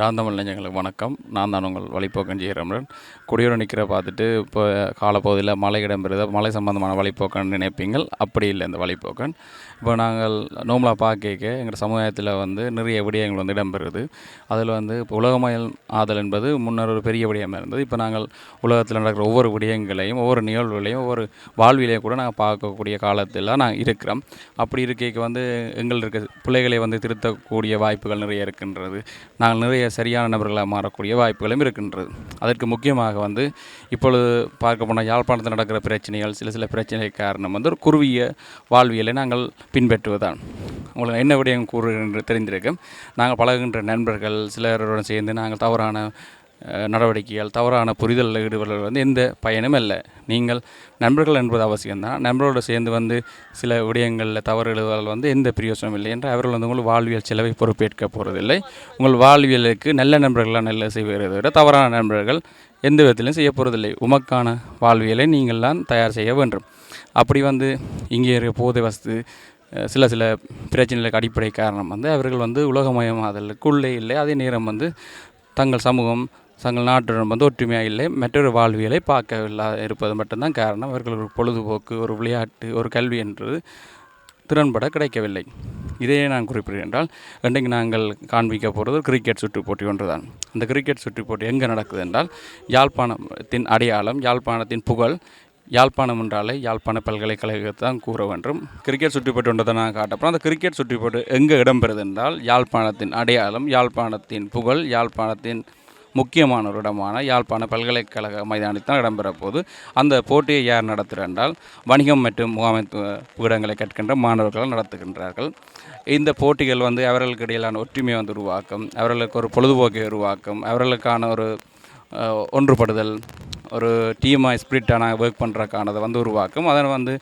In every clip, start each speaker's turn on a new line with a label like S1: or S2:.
S1: டாந்தமல் நெஞ்சங்களுக்கு வணக்கம். நான் தான் உங்கள் வழிப்போக்கன் ஜெயரமரன் குடியுற நிற்கிற பார்த்துட்டு இப்போ காலப்பகுதியில் மழை இடம்பெறுது மழை சம்பந்தமான வழிப்போக்கன் நினைப்பீங்கள். அப்படி இல்லை இந்த வழிப்போக்கன். இப்போ நாங்கள் நோம்பலாக பார்க்க எங்கள் சமுதாயத்தில் வந்து நிறைய விடயங்கள் வந்து இடம்பெறுது. அதில் வந்து இப்போ உலகமயல் ஆதல் என்பது முன்னர் ஒரு பெரிய விடயமாக இருந்தது. இப்போ நாங்கள் உலகத்தில் நடக்கிற ஒவ்வொரு விடயங்களையும் ஒவ்வொரு நிகழ்வுகளையும் ஒவ்வொரு வாழ்விலையும் கூட நாங்கள் பார்க்கக்கூடிய காலத்தில் நாங்கள் இருக்கிறோம். அப்படி இருக்கைக்கு வந்து எங்கள் இருக்க பிள்ளைகளை வந்து திருத்தக்கூடிய வாய்ப்புகள் நிறைய இருக்கின்றது. நாங்கள் நிறைய சரியான நபர்களாக மாறக்கூடிய வாய்ப்புகளும் இருக்கின்றது. அதற்கு முக்கியமாக வந்து இப்பொழுது பார்க்க போனால் யாழ்ப்பாணத்தில் நடக்கிற பிரச்சனைகள் சில சில பிரச்சனை காரணம் வந்து ஒரு குறுகிய வாழ்வியலை நாங்கள் பின்பற்றுவதுதான் உங்களுக்கு என்ன விடயம் கூறு என்று தெரிந்திருக்கும். நாங்கள் பழகுகின்ற நண்பர்கள் சிலருடன் சேர்ந்து நாங்கள் தவறான நடவடிக்கைகள் தவறான புரிதலில் ஈடுபடுவது வந்து எந்த பயனும் இல்லை. நீங்கள் நண்பர்கள் என்பது அவசியம்தான். நண்பர்களோடு சேர்ந்து வந்து சில விடயங்களில் தவறு எழுதுவதால் வந்து எந்த பிரயோசனம் இல்லை என்று அவர்கள் வந்து உங்கள் வாழ்வியல் செலவை பொறுப்பேற்க போகிறதில்லை உங்கள் வாழ்வியலுக்கு நல்ல நண்பர்களாக நல்ல செய்வதை விட தவறான நண்பர்கள் எந்த விதத்திலும் செய்ய போகிறதில்லை உமக்கான வாழ்வியலை நீங்கள் தான் தயார் செய்ய வேண்டும். அப்படி வந்து இங்கே இருக்க போதை வசதி சில சில பிரச்சனைகளுக்கு அடிப்படை காரணம் வந்து அவர்கள் வந்து உலகமயமாதலுக்குள்ளே இல்லை. அதே நேரம் வந்து தங்கள் சமூகம் தங்கள் நாட்டுடன் வந்து ஒற்றுமையாக இல்லை. மற்றொரு வாழ்வியலை பார்க்கவில்லா இருப்பது மட்டும்தான் காரணம். அவர்கள் ஒரு பொழுதுபோக்கு ஒரு விளையாட்டு ஒரு கல்வி என்று திறன்பட கிடைக்கவில்லை. இதையே நான் குறிப்பிடுகிறேன் என்றால் இன்றைக்கு நாங்கள் காண்பிக்க போகிறது கிரிக்கெட் சுற்று போட்டி ஒன்று தான் அந்த கிரிக்கெட் சுற்று போட்டி எங்கே நடக்குது என்றால் யாழ்ப்பாணத்தின் அடையாளம் யாழ்ப்பாணத்தின் புகழ் யாழ்ப்பாணம் என்றாலே யாழ்ப்பாண பல்கலைக்கழகத்தை தான் கூற வேண்டும். கிரிக்கெட் சுற்றிப்பட்டு ஒன்றதை நான் காட்டப்போம் அந்த கிரிக்கெட் சுற்றிப்பட்டு எங்கே இடம்பெறுது என்றால் யாழ்ப்பாணத்தின் அடையாளம் யாழ்ப்பாணத்தின் புகழ் யாழ்ப்பாணத்தின் முக்கியமான ஒரு இடமான யாழ்ப்பாண பல்கலைக்கழக மைதானத்தான் தான் இடம்பெற போது அந்த போட்டியை யார் நடத்துகிறார் என்றால் வணிகம் மற்றும் முகாமைத்துவ இடங்களை கற்கின்ற மாணவர்கள் நடத்துகின்றார்கள். இந்த போட்டிகள் வந்து அவர்களுக்கு இடையிலான ஒற்றுமை வந்து உருவாக்கும் அவர்களுக்கு ஒரு பொழுதுபோக்கை உருவாக்கும் அவர்களுக்கான ஒரு ஒன்றுபடுதல் ஒரு டீமாக ஸ்பிரிட்டான ஒர்க் பண்ணுறக்கானதை வந்து உருவாக்கும். அதை வந்து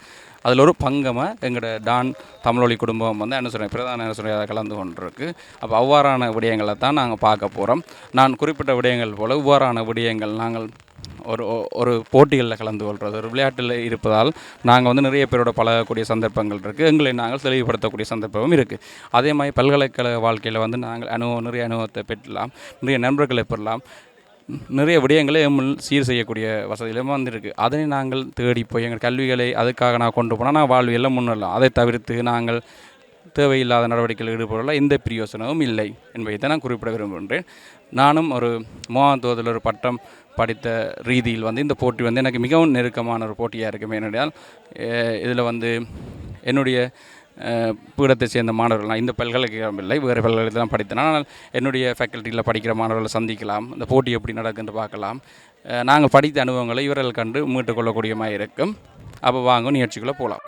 S1: அதில் ஒரு பங்கமாக எங்களோட டான் தமிழொலி குடும்பம் வந்து என்ன சொல்கிறேன் பிரதான என்ன சொல்கிறேன் கலந்து கொண்டிருக்கு. அப்போ அவ்வாறான விடயங்களை தான் நாங்கள் பார்க்க போகிறோம் நான் குறிப்பிட்ட விடயங்கள் போல் இவ்வாறான விடயங்கள் நாங்கள் ஒரு ஒரு போட்டிகளில் கலந்து கொள்வது ஒரு விளையாட்டில் இருப்பதால் நாங்கள் வந்து நிறைய பேரோட பழகக்கூடிய சந்தர்ப்பங்கள் இருக்குது எங்களை நாங்கள் தெளிவுபடுத்தக்கூடிய சந்தர்ப்பமும் இருக்குது அதே மாதிரி பல்கலைக்கழக வாழ்க்கையில் வந்து நாங்கள் அனுபவம் நிறைய அனுபவத்தை பெற்றலாம் நிறைய நண்பர்களை பெறலாம். நிறைய விடயங்களை எம்மில் சீர் செய்யக்கூடிய வசதியிலும் வந்திருக்கு. அதனை நாங்கள் தேடி போய் எங்கள் கல்விகளை அதுக்காக நான் கொண்டு போனால் நான் வாழ்வியெல்லாம் முன்னேறலாம். அதை தவிர்த்து நாங்கள் தேவையில்லாத நடவடிக்கையில் ஈடுபடல. எந்த பிரயோசனமும் இல்லை என்பதை தான் நான் குறிப்பிட விரும்புகின்றேன். நானும் ஒரு மூவாந்தோதில் ஒரு பட்டம் படித்த ரீதியில் வந்து இந்த போட்டி வந்து எனக்கு மிகவும் நெருக்கமான ஒரு போட்டியாக இருக்கும் ஏனென்றால் இதில் வந்து என்னுடைய பீடத்தை சேர்ந்த மாணவர்கள்லாம் இந்த பல்கலைக்கழகம் இல்லை வேறு பல்கலைக்கழகத்தில் தான் என்னுடைய ஃபேக்கல்ட்டியில் படிக்கிற மாணவர்களை சந்திக்கலாம் இந்த போட்டி எப்படி நடக்குன்னு பார்க்கலாம். நாங்கள் படித்த அனுபவங்களை இவர்கள் கண்டு மீட்டுக்கொள்ளக்கூடியமாக இருக்கும். அப்போ வாங்க நிகழ்ச்சிக்குள்ளே போகலாம்.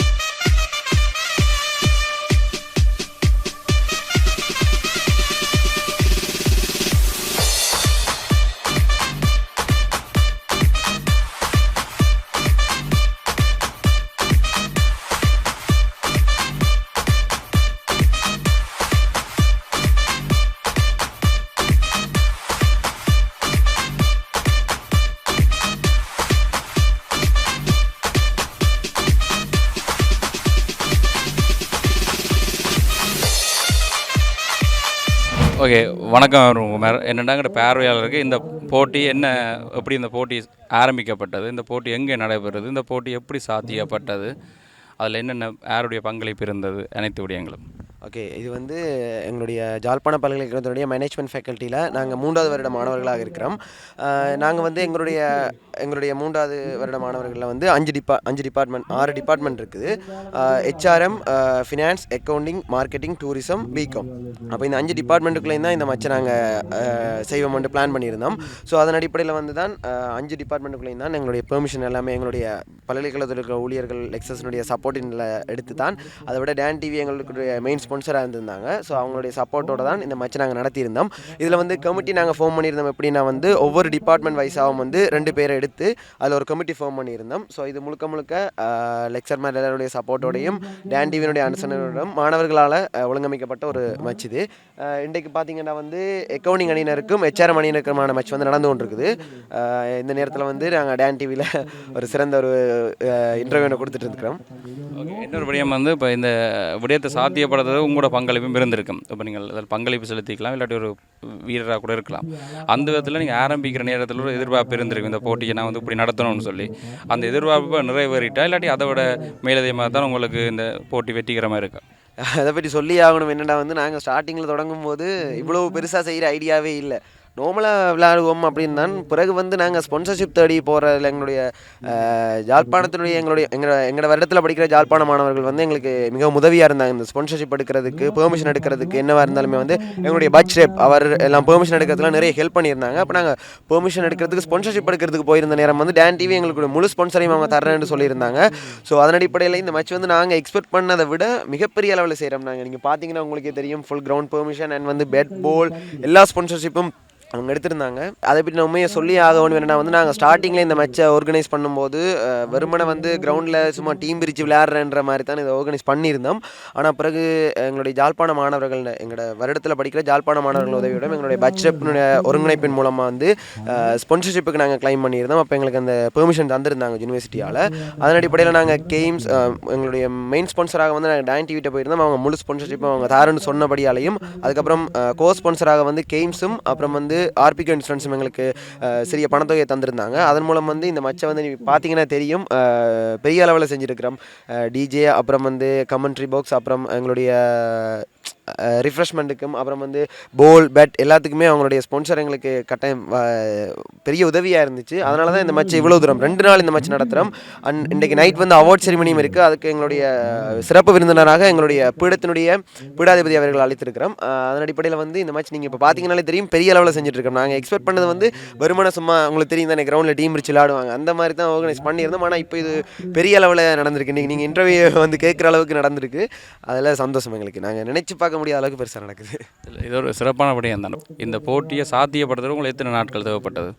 S1: வணக்கம் என்னென்னாங்கிற பார்வையாளருக்கு இந்த போட்டி என்ன எப்படி இந்த போட்டி ஆரம்பிக்கப்பட்டது இந்த போட்டி எங்கே நடைபெறுது இந்த போட்டி எப்படி சாத்தியப்பட்டது அதில் என்னென்ன யாருடைய பங்களிப்பு இருந்தது அனைத்து விடயங்களும்.
S2: ஓகே இது வந்து எங்களுடைய ஜாழ்ப்பாண பல்கலைக்கழகத்தினுடைய மேனேஜ்மெண்ட் ஃபேக்கல்ட்டியில் நாங்கள் மூன்றாவது வருட மாணவர்களாக இருக்கிறோம். நாங்கள் வந்து எங்களுடைய எங்களுடைய மூன்றாவது வருட மாணவர்களில் வந்து அஞ்சு டிபா அஞ்சு டிபார்ட்மெண்ட் ஆறு டிபார்ட்மெண்ட் இருக்குது. HRM finance accounting marketing tourism BCom அப்போ இந்த அஞ்சு டிபார்ட்மெண்ட்டுக்குள்ளேயும் தான் இந்த மச்சை நாங்கள் வந்து பிளான் பண்ணியிருந்தோம். ஸோ அதன் அடிப்படையில் வந்து தான் அஞ்சு டிபார்ட்மெண்ட்டுக்குள்ளேயும் தான் எங்களுடைய பெர்மிஷன் எல்லாமே எங்களுடைய பல்கலைக்கழகத்தில் இருக்கிற ஊழியர்கள் லெக்சர்ஸினுடைய சப்போர்ட்டினில் எடுத்து தான் அதை விட டேன் டிவி எங்களுடைய மெயின் ஸ்பான்சராக இருந்திருந்தாங்க. ஸோ அவங்களுடைய சப்போர்ட்டோட தான் இந்த மச்சை நாங்கள் நடத்தியிருந்தோம். இதில் வந்து கமிட்டி நாங்கள் ஃபார்ம் பண்ணியிருந்தோம் எப்படின்னா வந்து ஒவ்வொரு டிபார்ட்மெண்ட் வைஸாகவும் வந்து ரெண்டு பேரை எடுத்து அதில் ஒரு கமிட்டி ஃபார்ம் பண்ணியிருந்தோம். ஸோ இது முழுக்க முழுக்க லெக்சர் மேல் எல்லாருடைய சப்போர்ட்டோடையும் டேன் டிவியினுடைய அனுசரணையோடும் மாணவர்களால் ஒழுங்கமைக்கப்பட்ட ஒரு மச் இது. இன்றைக்கு பார்த்தீங்கன்னா வந்து அக்கௌண்டிங் அணியினருக்கும் ஹெச்ஆர்எம் அணியினருக்குமான மேட்ச் வந்து நடந்து கொண்டிருக்குது. இந்த நேரத்தில் வந்து நாங்கள் டேன் டிவியில் ஒரு சிறந்த ஒரு இன்டர்வியூனை கொடுத்துட்டு இருக்கிறோம்.
S1: ஓகே இன்னொரு விடயம் வந்து இப்போ இந்த விடயத்தை சாத்தியப்படுறது பிறகு உங்களோட பங்களிப்பும் இருந்திருக்கும். இப்போ நீங்கள் அதில் பங்களிப்பு செலுத்திக்கலாம் இல்லாட்டி ஒரு வீரராக கூட இருக்கலாம். அந்த விதத்தில் நீங்கள் ஆரம்பிக்கிற நேரத்தில் ஒரு எதிர்பார்ப்பு இருந்திருக்கும். இந்த போட்டியை நான் வந்து இப்படி நடத்தணும்னு சொல்லி. அந்த எதிர்பார்ப்பை நிறைவேறிட்டா இல்லாட்டி அதை விட மேலதிகமாக தான் உங்களுக்கு இந்த போட்டி வெற்றிகரமாக இருக்கும்
S2: அதை பற்றி சொல்லி ஆகணும். என்னடா வந்து நாங்கள் ஸ்டார்டிங்கில் தொடங்கும் போது இவ்வளோ பெருசாக செய்கிற ஐடியாவே இல்லை. நோமலாக விளையாடுவோம் அப்படின்னு தான் பிறகு வந்து நாங்கள் ஸ்பான்சர்ஷிப் தேடி போகிறதில் எங்களுடைய ஜாழ்ப்பாணத்தினுடைய எங்களுடைய எங்களோட எங்களோட வருடத்தில் படிக்கிற ஜாழ்ப்பாண மாணவர்கள் வந்து எங்களுக்கு மிக உதவியாக இருந்தாங்க. இந்த ஸ்பான்சர்ஷிப் எடுக்கிறதுக்கு பெர்மிஷன் எடுக்கிறதுக்கு என்னவாக இருந்தாலுமே வந்து எங்களுடைய பட்ச் ரேப் அவர் எல்லாம் பெர்மிஷன் எடுக்கிறதுலாம் நிறைய ஹெல்ப் பண்ணியிருந்தாங்க. அப்போ நாங்கள் பெர்மிஷன் எடுக்கிறதுக்கு ஸ்பான்சர்ஷிப் எடுக்கிறதுக்கு போயிருந்த நேரம் வந்து டேன் டிவி எங்களுக்கு முழு ஸ்பான்சரையும் அவங்க தரேன்னு சொல்லியிருந்தாங்க. ஸோ அதன் அடிப்படையில் இந்த மேட்ச் வந்து நாங்கள் எக்ஸ்பெக்ட் பண்ணதை விட மிகப்பெரிய அளவில் செய்கிறோம் நாங்கள் நீங்கள் பார்த்தீங்கன்னா உங்களுக்கே தெரியும் ஃபுல் கிரவுண்ட் பெர்மிஷன் அண்ட் வந்து பேட் பால் எல்லா ஸ்பான்சர்ஷிப்பும் அவங்க எடுத்திருந்தாங்க. அதை பற்றி நான் உண்மையை சொல்லி ஆக ஒன்று என்னன்னா வந்து நாங்கள் ஸ்டார்டிங்கில் இந்த மேட்சை ஆர்கனைஸ் பண்ணும்போது வெறுமனை வந்து கிரவுண்டில் சும்மா டீம் பிரித்து விளையாடுறன்ற மாதிரி தான் இதை ஆர்கனைஸ் பண்ணியிருந்தோம். ஆனால் பிறகு எங்களுடைய ஜாழ்ப்பாண மாணவர்கள் எங்களோட வருடத்தில் படிக்கிற ஜாழ்ப்பாண மாணவர்கள் உதவியோட எங்களுடைய பட்ஜெட்னுடைய ஒருங்கிணைப்பின் மூலமாக வந்து ஸ்பான்சர்ஷிப்புக்கு நாங்கள் கிளைம் பண்ணியிருந்தோம். அப்போ எங்களுக்கு அந்த பெர்மிஷன் தந்திருந்தாங்க யூனிவர்சிட்டியால் அதன் அடிப்படையில் நாங்கள் கேம்ஸ் எங்களுடைய மெயின் ஸ்பான்சராக வந்து நாங்கள் டைன் டிவிட்ட போயிருந்தோம். அவங்க முழு ஸ்பான்சர்ஷிப்பும் அவங்க தாருன்னு சொன்னபடியாலையும் அதுக்கப்புறம் கோ ஸ்பான்சராக வந்து கேம்ஸும் அப்புறம் வந்து ஆர்பிகோ இன்சூரன்ஸும் எங்களுக்கு சிறிய பணத்தொகையை தந்திருந்தாங்க. அதன் மூலம் வந்து இந்த மச்சை வந்து நீங்கள் பார்த்தீங்கன்னா தெரியும். பெரிய அளவில் செஞ்சுருக்கிறோம். டிஜே அப்புறம் வந்து கமெண்ட்ரி பாக்ஸ் அப்புறம் எங்களுடைய ரிஃப்ரெஷ்மெண்ட்டுக்கும் அப்புறம் வந்து போல் பேட் எல்லாத்துக்குமே அவங்களுடைய ஸ்பான்சர் எங்களுக்கு கட்டாயம் பெரிய உதவியாக இருந்துச்சு. அதனால தான் இந்த மேட்ச் இவ்வளோ தூரம். ரெண்டு நாள் இந்த மேட்ச் நடத்துகிறோம் அண்ட் இன்றைக்கு நைட் வந்து அவார்ட் செரிமனியும் இருக்குது அதுக்கு எங்களுடைய சிறப்பு விருந்தினராக எங்களுடைய பீடத்தினுடைய பீடாதிபதி அவர்கள் அழைத்திருக்கிறோம் அதன் அடிப்படையில் வந்து இந்த மேட்ச் நீங்கள் இப்போ பார்த்தீங்கனாலே தெரியும். பெரிய அளவில் செஞ்சுட்ருக்கோம் நாங்கள் எக்ஸ்பெக்ட் பண்ணது வந்து வருமான சும்மா உங்களுக்கு தெரியும் தானே கிரௌண்டில் டீம் பிரிச்சு விளையாடுவாங்க. அந்த மாதிரி தான் ஆர்கனைஸ் பண்ணியிருந்தோம். ஆனால் இப்போ இது பெரிய அளவில் நடந்திருக்கு. இன்றைக்கி நீங்கள் இன்டர்வியூ வந்து கேட்குற அளவுக்கு நடந்திருக்கு. அதில் சந்தோஷம் எங்களுக்கு. நாங்கள் நினச்சி பார்க்க முடியாத அளவுக்கு பெருசாக நடக்குது.
S1: இது ஒரு சிறப்பான விடயம் தான். இந்த போட்டியை சாத்தியப்படுத்துறது உங்களுக்கு எத்தனை நாட்கள் தேவைப்பட்டது?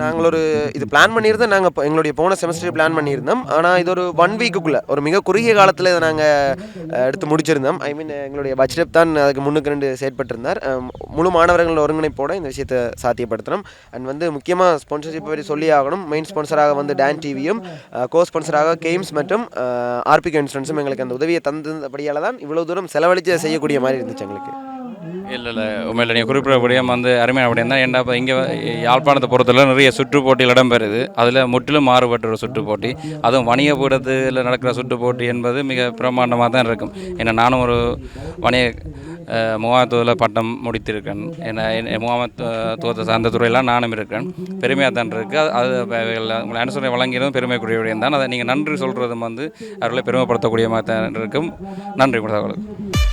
S2: நாங்கள் ஒரு இது பிளான் பண்ணியிருந்தோம். நாங்கள் இப்போ எங்களுடைய போன செமஸ்டர் பிளான் பண்ணியிருந்தோம். ஆனால் இது ஒரு ஒன் வீக்குக்குள்ளே ஒரு மிக குறுகிய காலத்தில் இதை நாங்கள் எடுத்து முடிச்சிருந்தோம். ஐ மீன் எங்களுடைய பட்ஜெட் தான் அதுக்கு முன்னுக்கு ரெண்டு செயற்பட்டிருந்தார். முழு மாணவர்கள் ஒருங்கிணைப்போட இந்த விஷயத்தை சாத்தியப்படுத்தினோம். அண்ட் வந்து முக்கியமாக ஸ்பான்சர்ஷிப் பற்றி சொல்லி ஆகணும். மெயின் ஸ்பான்சராக வந்து டேன் டிவியும் கோ ஸ்பான்சராக கேம்ஸ் மற்றும் ஆர்பிகோ இன்சூரன்ஸும் எங்களுக்கு அந்த உதவியை தந்தபடியால் தான் இவ்வளோ தூரம் செலவழித்து செய்யக்கூடிய மாதிரி இருந்துச்சு எங்களுக்கு.
S1: இல்லை இல்லை. உண்மையில் நீங்கள் குறிப்பிடப்படியும் வந்து அருமையான விடயம் தான் என்ன இப்போ இங்கே யாழ்ப்பாணத்தை பொறுத்தவரை நிறைய சுற்று போட்டிகள் இடம்பெறுது. அதில் முற்றிலும் மாறுபட்ட ஒரு சுற்று போட்டி அதுவும் வணிக பீடத்தில் நடக்கிற சுற்று போட்டி என்பது மிக பிரமாண்டமாக தான் இருக்கும். ஏன்னா நானும் ஒரு வணிக அஹ், முகாமத்துவத்தில் பட்டம் முடித்திருக்கேன். ஏன்னா என் முகாமத்துவத்தை சார்ந்த துறையெல்லாம் நானும் இருக்கேன். பெருமையாக தான் இருக்குது அது அது உங்களை அனுசரணை வழங்கியதும் பெருமைக்குரிய விடயம் தான். அதை நீங்கள் நன்றி சொல்கிறதும் வந்து அவர்களை பெருமைப்படுத்தக்கூடிய மாதிரி தான் இருக்கும். நன்றி கொடுத்தவர்களுக்கு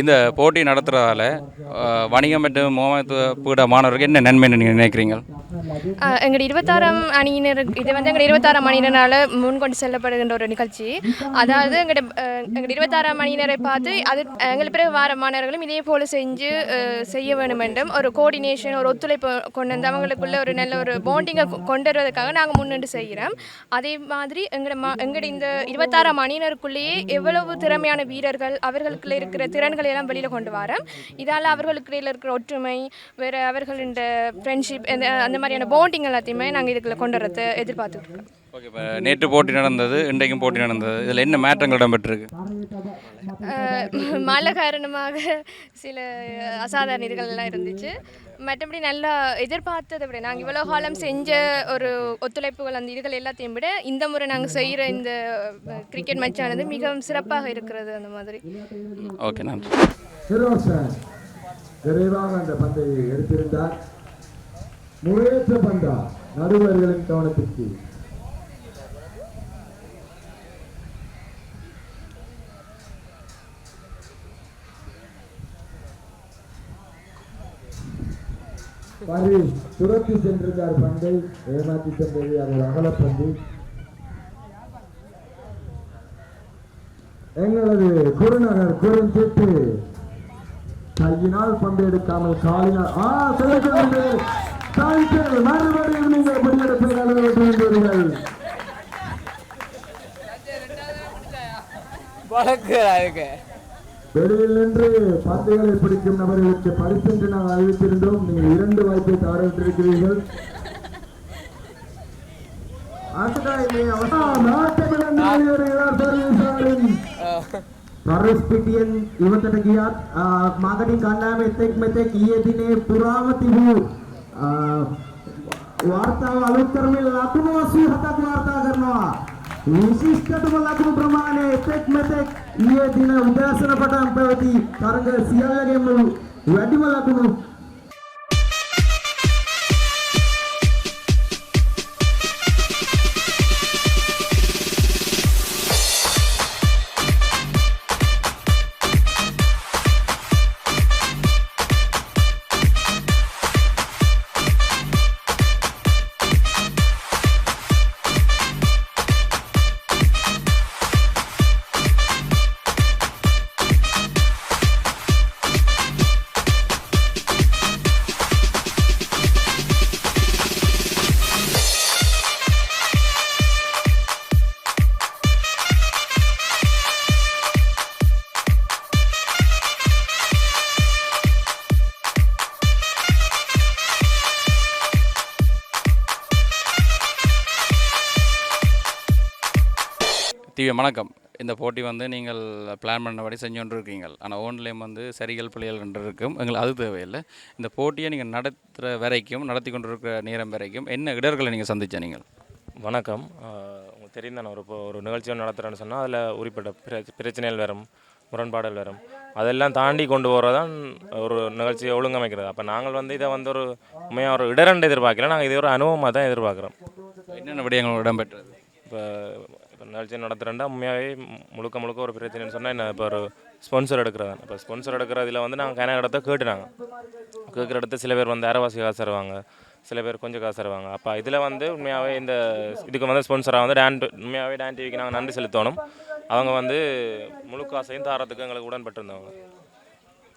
S1: இந்த போட்டி நடத்துகிறதால வணிகம் மற்றும் முகமத்துவ பீட மாணவர்களுக்கு என்ன நன்மை நீங்கள் நினைக்கிறீங்க?
S3: எங்கள் இருபத்தாறாம் அணியினர் இது வந்து எங்கள் இருபத்தாறாம் அணியினரால் முன்கொண்டு செல்லப்படுகின்ற ஒரு நிகழ்ச்சி. அதாவது எங்கள்கிட்ட எங்கள் இருபத்தாறாம் அணியினரை பார்த்து அது எங்களுக்கு பிறகு வார மாணவர்களும் இதே போல் செஞ்சு செய்ய வேண்டும் என்றும் ஒரு கோஆர்டினேஷன் ஒரு ஒத்துழைப்பு கொண்டு வந்து அவங்களுக்குள்ள ஒரு நல்ல ஒரு பாண்டிங்கை கொண்டு வருவதற்காக நாங்கள் முன்னின்று செய்கிறோம். அதே மாதிரி எங்களோட மா எங்களுடைய இந்த இருபத்தாறாம் அணியினருக்குள்ளேயே எவ்வளவு திறமையான வீரர்கள் அவர்களுக்குள்ள இருக்கிற திறன்கள் எல்லாம் வெளியில் கொண்டு வரோம் இதால் அவர்களுக்கிடையில் இருக்கிற ஒற்றுமை வேறு அவர்களின் ஃப்ரெண்ட்ஷிப் அந்த மாதிரியான பாண்டிங் எல்லாத்தையுமே நாங்கள் இதுக்குள்ள கொண்டு வரத்தை எதிர்பார்த்துட்டு இருக்கோம்.
S1: ஓகே இப்போ நேற்று போட்டி நடந்தது இன்றைக்கும் போட்டி நடந்தது. இதில் என்ன மாற்றங்கள் இடம்பெற்றிருக்கு?
S3: மழை காரணமாக சில அசாதாரண இதுகள் எல்லாம் இருந்துச்சு. மற்றபடி நல்லா எதிர்பார்த்ததை விட நாங்கள் இவ்வளோ காலம் செஞ்ச ஒரு ஒத்துழைப்புகள் அந்த இதுகள் எல்லாத்தையும் விட இந்த முறை நாங்கள் செய்கிற இந்த கிரிக்கெட் மேட்சானது மிகவும் சிறப்பாக இருக்கிறது அந்த மாதிரி.
S1: ஓகே நன்றி.
S4: விரைவாக அந்த பந்தை எடுத்திருந்தார். முறையற்ற பந்தா நடுவர்களின் கவனத்திற்கு. பரி துரத்தி சென்றிருந்தார் பந்தை ஏமாற்றி சென்றது அது அகலப்பந்து எங்களது குருநகர் குறுஞ்சிட்டு. கையினால் பந்து எடுக்காமல் காலினால். ஆ செல்லுகிறது மறுபடியும் நீங்கள் முடிவெடுப்பை நிறைவேற்ற வேண்டியவர்கள் வெளியில் நின்று பந்துகளை பிடிக்கும் நபர்களுக்கு பரிசென்று நாங்கள் அறிவித்திருந்தோம் நீங்கள் இரண்டு வாய்ப்பை தவறவிட்டிருக்கிறீர்கள் நாட்டமிழந்து வெளியேறுகிறார் சர்வீசாரின் පරස්පිටියෙන් ඉවතට ගියත් ආ, මාගටින් කණ්ඩායම එතෙක් මෙතෙක් ඊයේ දිනේ පුරාම තිබූ ආ, වාර්තාව අලුත් කරමින් ලකුණු 87ක් වාර්තා කරනවා විශිෂ්ටතම ලකුණු ප්‍රමාණය එතෙක් මෙතෙක් ඊයේ දින උදෑසන පටන් පැවති තරග සියල්ලගෙම වැඩිම ලකුණු
S1: தீவிர வணக்கம். இந்த போட்டி வந்து நீங்கள் பிளான் பண்ணபடி செஞ்சு கொண்டு இருக்கீங்க ஆனால் ஓன்லேயும் வந்து சரிகள் பிள்ளைகள் என்று இருக்கும் எங்களுக்கு அது தேவையில்லை. இந்த போட்டியை நீங்கள் நடத்துகிற வரைக்கும் நடத்தி கொண்டு இருக்கிற நேரம் வரைக்கும் என்ன இடர்களை நீங்கள் சந்திச்ச நீங்கள்?
S5: வணக்கம். உங்களுக்கு தெரியும் தானே ஒரு இப்போ ஒரு நிகழ்ச்சி ஒன்று நடத்துகிறேன்னு சொன்னால் அதில் உரிப்பட்ட பிர- பிரச்சனைகள் வரும் முரண்பாடுகள் வரும். அதெல்லாம் தாண்டி கொண்டு போகிறதான் ஒரு நிகழ்ச்சியை ஒழுங்கமைக்கிறது. அப்போ நாங்கள் வந்து இதை வந்து ஒரு உண்மையாக ஒரு இடரண்டு எதிர்பார்க்கல நாங்கள் இது ஒரு அனுபவமாக தான் எதிர்பார்க்குறோம்.
S1: என்னென்ன விடயங்கள் இடம்பெற்றது?
S5: இப்போ இப்போ நிகழ்ச்சி நடத்துகிறேன்டா உண்மையாகவே முழுக்க முழுக்க ஒரு பிரச்சனைன்னு சொன்னால் என்ன இப்போ ஒரு ஸ்பான்சர் எடுக்கிறது இப்போ ஸ்பான்சர் எடுக்கிறதுல வந்து நாங்கள் கன இடத்த கேட்டுனாங்க. கேட்குற இடத்த சில பேர் வந்து அரைவாசி காசு தருவாங்க. சில பேர் கொஞ்சம் காசு தருவாங்க. அப்போ இதில் வந்து உண்மையாகவே இந்த இதுக்கு வந்து ஸ்பான்சராக வந்து டேன் உண்மையாகவே டேன் டிவிக்கு நாங்கள் நன்றி செலுத்தணும். அவங்க வந்து முழு காசையும் தாரத்துக்கு எங்களுக்கு உடன்பட்டிருந்தவங்க.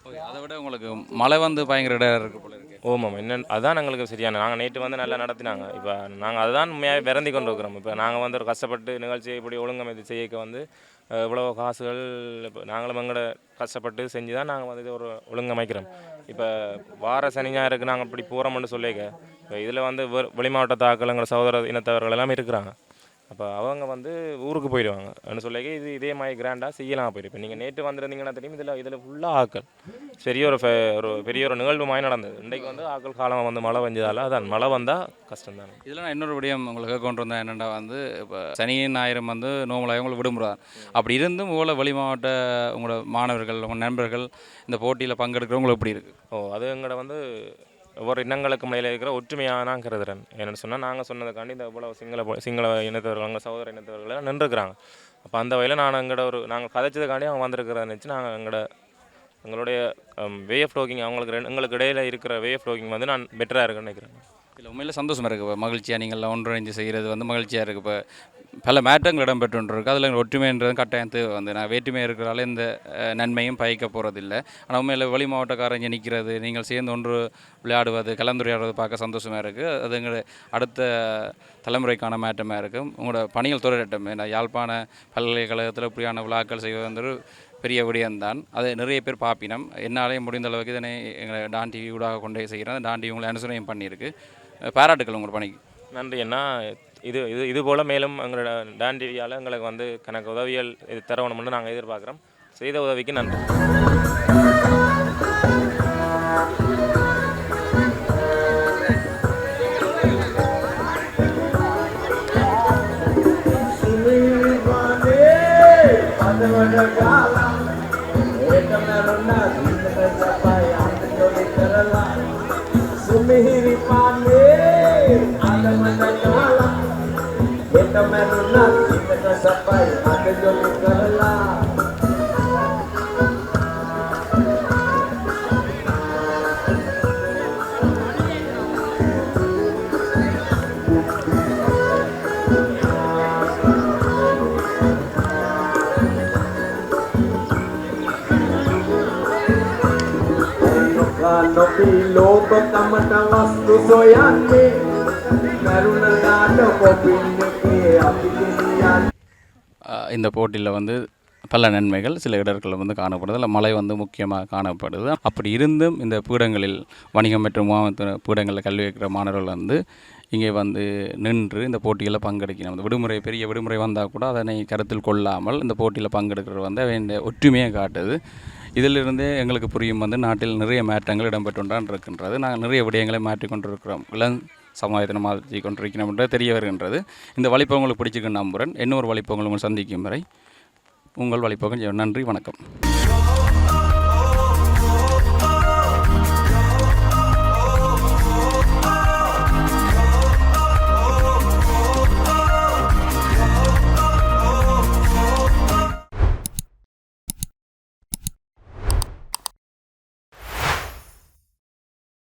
S1: ஓகே அதை விட உங்களுக்கு மழை வந்து பயங்கர இடம் இருக்கு போல இருக்கு
S5: ஓமாம் என்ன அதான் எங்களுக்கு சரியான நாங்கள் நேற்று வந்து நல்லா நடத்தினாங்க. இப்போ நாங்கள் அதுதான் உண்மையாக விரந்தி கொண்டு இருக்கிறோம் இப்போ நாங்கள் வந்து ஒரு கஷ்டப்பட்டு நிகழ்ச்சியை இப்படி ஒழுங்கமைத்து செய்யக்க வந்து இவ்வளோ காசுகள் இப்போ நாங்களும் எங்களோட கஷ்டப்பட்டு செஞ்சு தான் நாங்கள் வந்து இது ஒரு ஒழுங்கமைக்கிறோம். இப்போ வார சனி ஞாயிறுக்கு நாங்கள் இப்படி போகிறோம்னு சொல்லிக்க இப்போ இதில் வந்து வெ- வெளி மாவட்ட தாக்கல் எங்களோட சகோதர இனத்தவர்கள் எல்லாம் இருக்கிறாங்க. அப்போ அவங்க வந்து ஊருக்கு போயிடுவாங்க. சொல்லிக்க இது இதே மாதிரி கிராண்டாக செய்யலாம் இப்போ நீங்கள் நேற்று வந்திருந்தீங்கன்னா தெரியும் இதில் இதில் ஃபுல்லாக ஆக்கள். பெரிய ஒரு ஃபே- ஒரு பெரிய ஒரு நிகழ்வு மாதிரி நடந்தது. இன்றைக்கு வந்து ஆக்கள் காலம் வந்து மழை பெஞ்சதால அதான் மழை வந்தால் கஷ்டம் தானே
S1: இதில் நான் இன்னொரு விடயம் உங்களுக்கு கொண்டு வந்தேன். என்னென்னா வந்து இப்போ சனி ஞாயிறு வந்து நோமலாக உங்களுக்கு விடுமுறை. அப்படி இருந்தும் உங்களை வெளி மாவட்ட உங்களோட மாணவர்கள் உங்கள் நண்பர்கள் இந்த போட்டியில் பங்கெடுக்கிறவங்களுக்கு எப்படி இருக்குது
S5: ஓ அது எங்களோட வந்து ஒவ்வொரு இனங்களுக்கு இடையில இருக்கிற ஒற்றுமையான நான் கருதுறேன் என்னென்னு சொன்னால் நாங்கள் சொன்னதுக்காண்டி இந்த இவ்வளோ சிங்கள சிங்கள இனத்தவர்கள் அங்கே சகோதர இனத்தவர்கள் நின்றுருக்குறாங்க. அப்போ அந்த வகையில் நான் எங்களோட ஒரு நாங்கள் கதைச்சதுக்காண்டி அவங்க வந்திருக்கிறத நினச்சி நாங்கள் எங்களோட எங்களுடைய வே ஆஃப் டாக்கிங் அவங்களுக்கு ரெண்டு- எங்களுக்கு இடையில இருக்கிற வே ஆஃப் டாக்கிங் வந்து நான் பெட்டராக இருக்குன்னு நினைக்கிறேன்.
S1: இல்லை உண்மையில் சந்தோஷமாக இருக்குது இப்போ மகிழ்ச்சியாக நீங்கள் ஒன்றிணைஞ்சு செய்கிறது வந்து மகிழ்ச்சியாக இருக்குது இப்போ பல மாற்றங்கள் இடம்பெற்றுருக்கு அதில் ஒற்றுமைன்றது கட்டாயத்து வந்து நான் வேற்றுமை இருக்கிறதால இந்த நன்மையும் பயக்க போகிறதில்ல ஆனால் உண்மையில் வெளி மாவட்டக்காரங்க நிற்கிறது நீங்கள் சேர்ந்து ஒன்று விளையாடுவது கலந்துரையாடுவது பார்க்க சந்தோஷமாக இருக்குது அது எங்கள் அடுத்த தலைமுறைக்கான மாற்றமாக இருக்கும் உங்களோட பணிகள் தொடரட்டும். நான் யாழ்ப்பாண பல்கலைக்கழகத்தில் இப்படியான விழாக்கள் செய்வது வந்து ஒரு பெரிய விடயம்தான். அதை நிறைய பேர் பார்ப்பினம். என்னாலே முடிந்த அளவுக்கு இதனை எங்களை டான் டிவி ஊடாக கொண்டே செய்கிறேன் டான் டிவி உங்களை அனுசரணையும் பண்ணியிருக்கு. பாராட்டுக்கள் உங்களோட பணிக்கு.
S5: நன்றி அண்ணா. இது இது இது போல் மேலும் எங்களோட டான் டிவியால் எங்களுக்கு வந்து கணக்கு உதவிகள் இது தரணும்னு நாங்கள் எதிர்பார்க்குறோம். செய்த உதவிக்கு நன்றி.
S6: Sumihiri menunak Kita kesapai Ada jodoh kerelah Kano piloto tamat ang astusoyan
S1: mi இந்த போட்டியில் வந்து பல நன்மைகள் சில இடர்கள் வந்து காணப்படுது. இல்லை மழை வந்து முக்கியமாக காணப்படுது. அப்படி இருந்தும் இந்த பீடங்களில் வணிகம் மற்றும் மாவட்ட பீடங்களில் கல்வி வைக்கிற மாணவர்கள் வந்து இங்கே வந்து நின்று இந்த போட்டியில் பங்கெடுக்கணும் அந்த விடுமுறை பெரிய விடுமுறை வந்தால் கூட அதனை கருத்தில் கொள்ளாமல் இந்த போட்டியில் பங்கெடுக்கிறது வந்து வேண்டிய ஒற்றுமையை காட்டுது. இதிலிருந்தே எங்களுக்கு புரியும் வந்து நாட்டில் நிறைய மாற்றங்கள் இடம்பெற்றுண்டான் இருக்கின்றது. நாங்கள் நிறைய விடயங்களை மாற்றிக்கொண்டிருக்கிறோம். இளம் சமுதாயத்தை மாற்றி கொண்டிருக்கிறோம் என்று தெரிய வருகின்றது. இந்த வழிப்பை உங்களுக்கு பிடிச்சிருக்கு நம்புகிறேன் இன்னொரு வழிப்பை உங்களுக்கு சந்திக்கும் வரை உங்கள் வழிப்போக்கம் நன்றி வணக்கம்.